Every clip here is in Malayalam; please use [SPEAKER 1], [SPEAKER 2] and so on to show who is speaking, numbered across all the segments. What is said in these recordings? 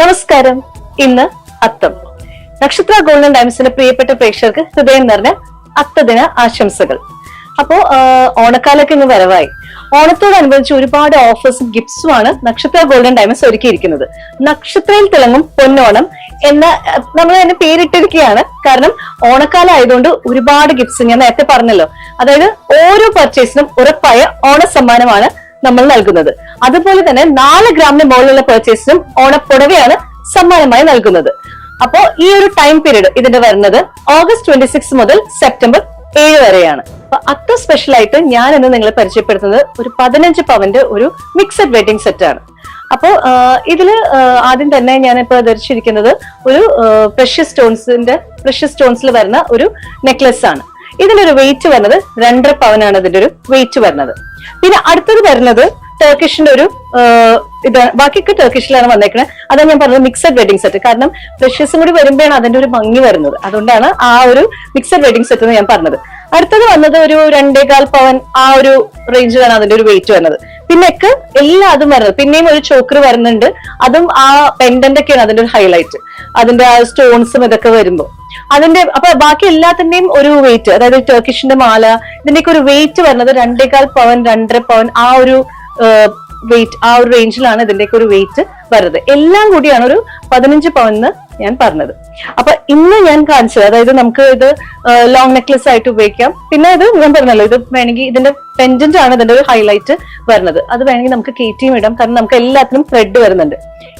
[SPEAKER 1] നമസ്കാരം. ഇന്ന് അത്തം. നക്ഷത്ര ഗോൾഡൻ ഡയമണ്ട്സിന്റെ പ്രിയപ്പെട്ട പ്രേക്ഷകർക്ക് ഹൃദയം നിറഞ്ഞ അത്തദിന ആശംസകൾ. അപ്പോ ഓണക്കാലൊക്കെ ഇന്ന് വരവായി. ഓണത്തോടനുബന്ധിച്ച് ഒരുപാട് ഓഫേഴ്സും ഗിഫ്റ്റ്സുമാണ് നക്ഷത്ര ഗോൾഡൻ ഡയമണ്ട്സ് ഒരുക്കിയിരിക്കുന്നത്. നക്ഷത്രയിൽ തിളങ്ങും പൊന്നോണം എന്ന നമ്മൾ തന്നെ പേരിട്ടിരിക്കുകയാണ്. കാരണം ഓണക്കാലം ആയതുകൊണ്ട് ഒരുപാട് ഗിഫ്റ്റ്സ് ഞാൻ നേരത്തെ പറഞ്ഞല്ലോ. അതായത് ഓരോ പർച്ചേസിനും ഉറപ്പായ ഓണ സമ്മാനമാണ് നമ്മൾ നൽകുന്നത്. അതുപോലെ തന്നെ നാല് ഗ്രാമിന് മുകളിലുള്ള പെർച്ചേസിനും ഓണപ്പുടവയാണ് സമ്മാനമായി നൽകുന്നത്. അപ്പോ ഈ ഒരു ടൈം പീരീഡ് ഇതിന്റെ വരുന്നത് ഓഗസ്റ്റ് ട്വന്റി സിക്സ് മുതൽ സെപ്റ്റംബർ ഏഴ് വരെയാണ്. അപ്പൊ അത്ര സ്പെഷ്യൽ ആയിട്ട് ഞാൻ ഇന്ന് നിങ്ങളെ പരിചയപ്പെടുത്തുന്നത് ഒരു പതിനഞ്ച് പവന്റെ ഒരു മിക്സഡ് വെഡിങ് സെറ്റ് ആണ്. അപ്പോ ഇതിൽ ആദ്യം തന്നെ ഞാനിപ്പോ ധരിച്ചിരിക്കുന്നത് ഒരു പ്രഷ്യസ് സ്റ്റോൺസിന്റെ പ്രഷ്യസ് സ്റ്റോൺസിൽ വരുന്ന ഒരു നെക്ലസ് ആണ്. ഇതിനൊരു വെയിറ്റ് വരുന്നത് രണ്ടര പവനാണ് ഇതിന്റെ ഒരു വെയിറ്റ് വരുന്നത്. പിന്നെ അടുത്തത് വരുന്നത് ടർക്കിഷിന്റെ ഒരു ഇത് ബാക്കിയൊക്കെ ടർക്കിഷിലാണ് വന്നേക്കുന്നത് അതാണ് ഞാൻ പറഞ്ഞത് മിക്സഡ് വെഡിങ് സെറ്റ് കാരണം ഫ്രഷേഴ്സും കൂടി വരുമ്പോഴാണ് അതിന്റെ ഒരു ഭംഗി വരുന്നത്. അതുകൊണ്ടാണ് ആ ഒരു മിക്സഡ് വെഡിങ് സെറ്റ് എന്ന് ഞാൻ പറഞ്ഞത്. അടുത്തത് വന്നത് ഒരു രണ്ടേകാൽ പവൻ ആ ഒരു റേഞ്ചിലാണ് അതിന്റെ ഒരു വെയിറ്റ് വരുന്നത്. പിന്നെയൊക്കെ എല്ലാ അതും വരുന്നത്. പിന്നെയും ഒരു ചോക്കർ വരുന്നുണ്ട്. അതും ആ പെൻഡന്റ് ഒക്കെയാണ് അതിന്റെ ഒരു ഹൈലൈറ്റ് അതിന്റെ ആ സ്റ്റോൺസും ഇതൊക്കെ വരുമ്പോൾ അതിന്റെ അപ്പൊ ബാക്കി എല്ലാത്തിന്റെയും ഒരു വെയിറ്റ് അതായത് ടർക്കിഷിന്റെ മാല ഇതിന്റെയൊക്കെ ഒരു വെയിറ്റ് വരുന്നത് രണ്ടേകാൽ പവൻ രണ്ടര പവൻ ആ ഒരു വെയിറ്റ് ആ ഒരു റേഞ്ചിലാണ് ഇതിന്റെയൊക്കെ ഒരു വെയിറ്റ് വരുന്നത് എല്ലാം കൂടിയാണ് ഒരു പതിനഞ്ച് പവൻ എന്ന് ഞാൻ പറഞ്ഞത്. അപ്പൊ ഇന്ന് ഞാൻ കാണിച്ചത് അതായത് നമുക്ക് ഇത് ലോങ് നെക്ലസ് ആയിട്ട് ഉപയോഗിക്കാം. പിന്നെ ഇത് ഞാൻ പറഞ്ഞല്ലോ ഇത് വേണമെങ്കിൽ ഇതിന്റെ പെൻഡന്റ് ആണ് ഇതിന്റെ ഒരു ഹൈലൈറ്റ് വരുന്നത്. അത് വേണമെങ്കിൽ നമുക്ക് കയറ്റിയും ഇടാം. കാരണം നമുക്ക് എല്ലാത്തിനും ത്രെഡ് വരുന്നുണ്ട്.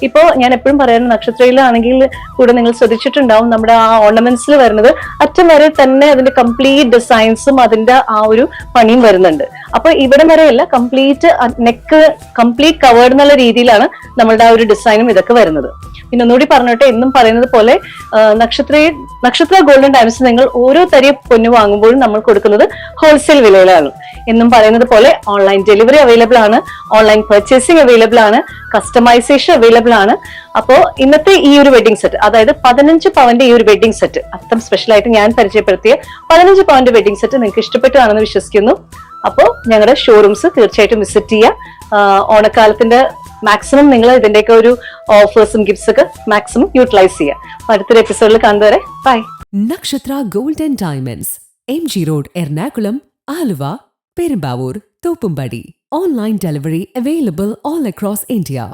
[SPEAKER 1] ഇപ്പോ ഞാൻ എപ്പോഴും പറയുന്നത് നക്ഷത്രയിലാണെങ്കിൽ കൂടെ നിങ്ങൾ ശ്രദ്ധിച്ചിട്ടുണ്ടാവും നമ്മുടെ ആ ഓർണമെന്റ്സിൽ വരുന്നത്. അറ്റം വരെ തന്നെ അതിന്റെ കംപ്ലീറ്റ് ഡിസൈൻസും അതിന്റെ ആ ഒരു പണിയും വരുന്നുണ്ട്. അപ്പൊ ഇവിടെ വരെയല്ല കംപ്ലീറ്റ് നെക്ക് കംപ്ലീറ്റ് കവേർഡ് എന്നുള്ള രീതിയിലാണ് നമ്മളുടെ ആ ഒരു ഡിസൈനും ഇതൊക്കെ വരുന്നത്. പിന്നെ ഒന്നുകൂടി പറഞ്ഞോട്ടെ എന്നും പറയുന്നത് പോലെ നക്ഷത്ര നക്ഷത്ര ഗോൾഡൻ ഡയമണ്ട്സ് നിങ്ങൾ ഓരോ തരി പൊന്നു വാങ്ങുമ്പോഴും നമ്മൾ കൊടുക്കുന്നത് ഹോൾസെയിൽ വിലയിലാണ്. എന്നും പറയുന്നത് പോലെ ഓൺലൈൻ ഡെലിവറി അവൈലബിൾ ആണ് ഓൺലൈൻ പർച്ചേസിംഗ് അവൈലബിൾ ആണ് കസ്റ്റമൈസേഷൻ അവൈലബിൾ ആണ്. അപ്പോൾ ഇന്നത്തെ ഈ ഒരു വെഡിങ് സെറ്റ് അതായത് പതിനഞ്ച് പവന്റെ ഈ ഒരു വെഡിങ് സെറ്റ് അത്തം സ്പെഷ്യലായിട്ട് ഞാൻ പരിചയപ്പെടുത്തിയ പതിനഞ്ച് പവന്റെ വെഡിങ് സെറ്റ് നിങ്ങൾക്ക് ഇഷ്ടപ്പെട്ടാണെന്ന് വിശ്വസിക്കുന്നു. അപ്പോൾ ഞങ്ങളുടെ ഷോറൂംസ് തീർച്ചയായിട്ടും വിസിറ്റ് ചെയ്യുക ഓണക്കാലത്തിന്റെ മാക്സിമം നിങ്ങൾ ഇതിന്റെയൊക്കെ ഒരു ഓഫേഴ്സും ഗിഫ്റ്റ്സ് ഒക്കെ മാക്സിമം യൂട്ടിലൈസ് ചെയ്യുക. അടുത്തൊരു എപ്പിസോഡിൽ കണ്ടുവരെ bye
[SPEAKER 2] Nakshatra golden diamonds M G road Ernakulam Aluva Perumbavoor Thoppumpady. Online delivery available all across India